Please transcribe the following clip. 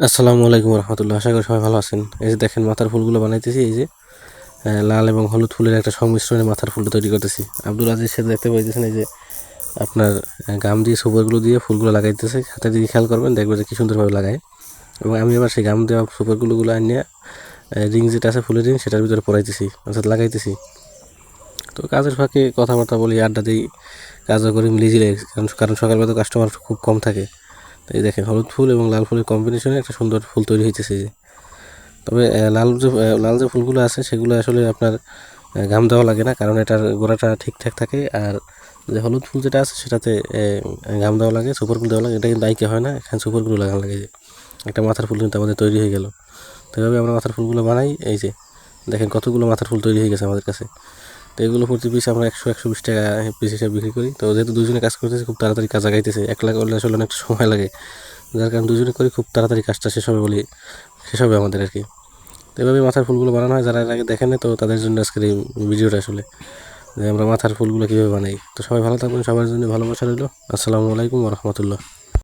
আসসালামু আলাইকুম রহমতুল্লাহ, আশা করি সবাই ভালো আছেন। এই যে দেখেন মাথার ফুলগুলো বানাইতেছি, এই যে লাল এবং হলুদ ফুলের একটা সংমিশ্রণে মাথার ফুলটা তৈরি করতেছি। আব্দুল আজিজ সাথে দেখতে পাইতেছেন, এই যে আপনার গাম দিয়ে, সুপারগুলো দিয়ে ফুলগুলো লাগাইতেছে। হাতে দিকে খেয়াল করবেন, দেখবেন যে কি সুন্দরভাবে লাগায়। এবং আমি আবার সেই গাম দেওয়া সুপারগুলোগুলো আনিয়ে রিং যেটা আছে ফুলের রিং, সেটার ভিতরে পরাইতেছি, অর্থাৎ লাগাইতেছি। তো কাজের ফাঁকে কথাবার্তা বলি, আড্ডা দিই, কাজও করি, মিলিয়ে কারণ কারণ সকালবেলা তো কাস্টমার খুব কম থাকে। এই দেখেন, হলুদ ফুল এবং লাল ফুলের কম্বিনেশনে একটা সুন্দর ফুল তৈরি হইতেছে যে। তবে লাল যে লাল যে ফুলগুলো আছে, সেগুলো আসলে আপনার ঘাম দেওয়া লাগে না, কারণ এটার গোড়াটা ঠিকঠাক থাকে। আর যে হলুদ ফুল যেটা আছে, সেটাতে ঘাম দেওয়া লাগে সুপার ফুল দেওয়া লাগে। এটা কিন্তু আইকে হয় না, এখানে সুপারগুলো লাগানো লাগে। যে একটা মাথার ফুল কিন্তু আমাদের তৈরি হয়ে গেল। তো এভাবে আমরা মাথার ফুলগুলো বানাই, এই যে, দেখেন কতগুলো মাথার ফুল তৈরি হয়ে গেছে আমাদের কাছে। তো এগুলো প্রতি পিস আমরা একশো একশো বিশ টাকা পিস হিসাবে বিক্রি করি। তো যেহেতু দুজনে কাজ করতেছে, খুব তাড়াতাড়ি কাজ আগাইতেছে। একলা করলে আসলে অনেকটা সময় লাগে। যার কারণে দুজনে করি, খুব তাড়াতাড়ি কাজটা শেষ হবে বলি শেষ হবে আমাদের আর কি। তো এভাবে মাথার ফুলগুলো বানানো হয়। যারা এর আগে দেখেন তো তাদের জন্য আজকের এই ভিডিওটা আসলে। যে আমরা মাথার ফুলগুলো কীভাবে বানাই। তো সবাই ভালো থাকবেন, সবার জন্য ভালোবাসা রইল। আসসালামু আলাইকুম রহমতুল্লাহ।